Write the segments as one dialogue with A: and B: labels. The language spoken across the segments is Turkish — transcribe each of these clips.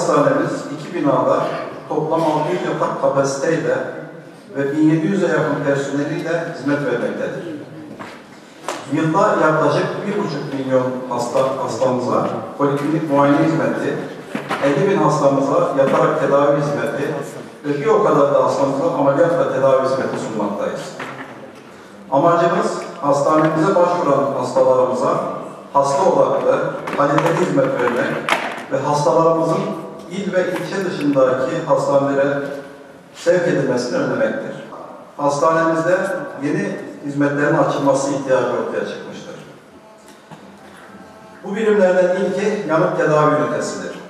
A: hastanemiz iki binada toplam 600 yatak kapasiteyle ve 1700'e yakın personeliyle hizmet vermektedir. Yılda yaklaşık 1,5 milyon hasta hastamıza poliklinik muayene hizmeti, 50 bin hastamıza yatarak tedavi hizmeti ve bir o kadar da hastamıza ameliyat ve tedavi hizmeti sunmaktayız. Amacımız hastanemize başvuran hastalarımıza hasta odaklı, kaliteli hizmet vermek ve hastalarımızın il ve ilçe dışındaki hastanelere sevk edilmesini önlemektir. Hastanemizde yeni hizmetlerin açılması ihtiyacı ortaya çıkmıştır. Bu birimlerden ilki yanık tedavi ünitesidir.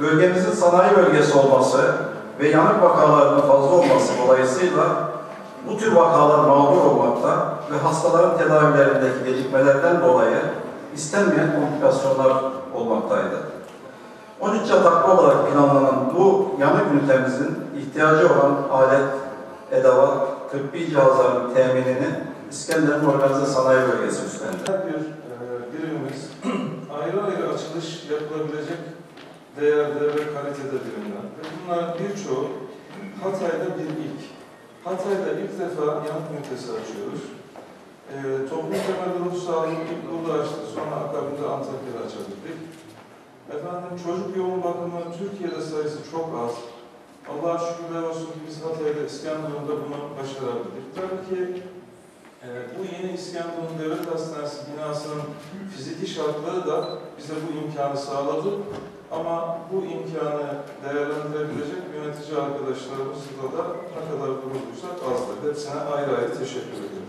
A: Bölgemizin sanayi bölgesi olması ve yanık vakalarının fazla olması dolayısıyla bu tür vakalar mağdur olmakta ve hastaların tedavilerindeki gecikmelerden dolayı istenmeyen komplikasyonlar olmaktaydı. 13 yataklı olarak planlanan bu yanık ünitemizin ihtiyacı olan alet, edevat, tıbbi cihazların teminini İskenderun Organize Sanayi Bölgesi üstlendi.
B: Her bir e, birimimiz ayrı ayrı açılış yapılabilecek değerde ve kalitede birimler. Ve bunların birçoğu Hatay'da bir ilk. Hatay'da ilk defa yanıt ünitesi açıyoruz. E, toplum temelli ruh sağlığı ilk burada açtık. Sonra akabinde Antakya'da açabildik. Efendim çocuk yoğun bakımı Türkiye'de sayısı çok az. Allah'a şükürler olsun ki biz Hatay'da, İskenderun'da bunu başarabildik. Tabii ki e, bu yeni İskenderun Devlet Hastanesi binasının fiziki şartları da bize bu imkanı sağladı. Ama bu imkanı değerlendirebilecek yönetici arkadaşlarımızla da ne kadar gurur duysak azdır. Hepsine ayrı ayrı teşekkür ediyorum.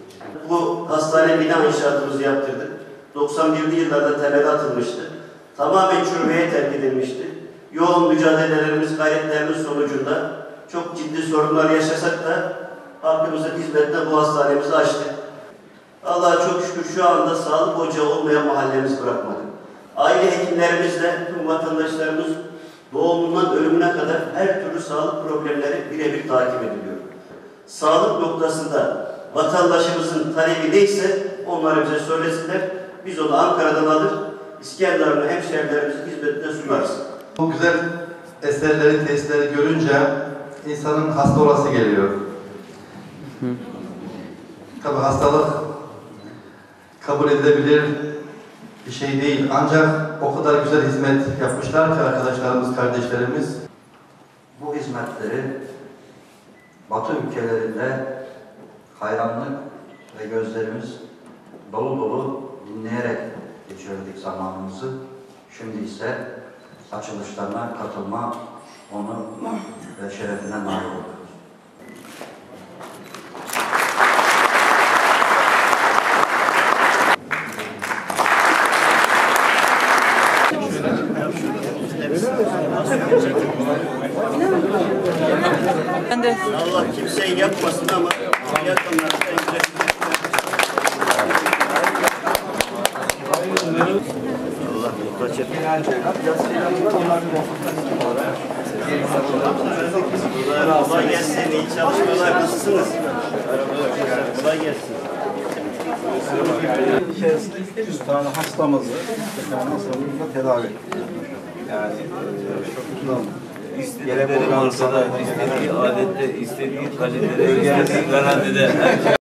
C: Bu hastane bina inşaatımızı yaptırdık. 91'li yıllarda temeli atılmıştı. Tamamen çürümeye terk edilmişti. Yoğun mücadelelerimiz, gayretlerimiz sonucunda çok ciddi sorunlar yaşasak da halkımızın hizmetine bu hastanemizi açtık. Allah'a çok şükür şu anda sağlık ocağı olmayan mahallemiz bırakmadık. Aile hekimlerimizle tüm vatandaşlarımız doğumundan ölümüne kadar her türlü sağlık problemleri birebir takip ediliyor. Sağlık noktasında vatandaşımızın talebi neyse onları bize söylesinler. Biz onu Ankara'dan alır, İskenderun'u hemşehrilerimizin hizmetine sunarız.
D: Bu güzel eserleri, tesisleri görünce insanın hasta olası geliyor. Tabi hastalık kabul edilebilir bir şey değil. Ancak o kadar güzel hizmet yapmışlar ki arkadaşlarımız, kardeşlerimiz.
E: bu hizmetleri Batı ülkelerinde hayranlık ve gözlerimiz dolu dolu dinleyerek geçirdik zamanımızı. Şimdi ise açılışlarına katılma, onu ve şerefine nail oluyoruz.
F: Ben de
C: Allah kimseyi yapmasın ama yakınlarda en güzel Allah Kolay gelsin, iyi çalışmalar, nasılsınız? Gelsin.
A: İçerisinde 100 tane hastamızı, 100 tane hastamızı tedavi. Yani e,
G: markada, istediği adette, istediği kalitede, istediği garantide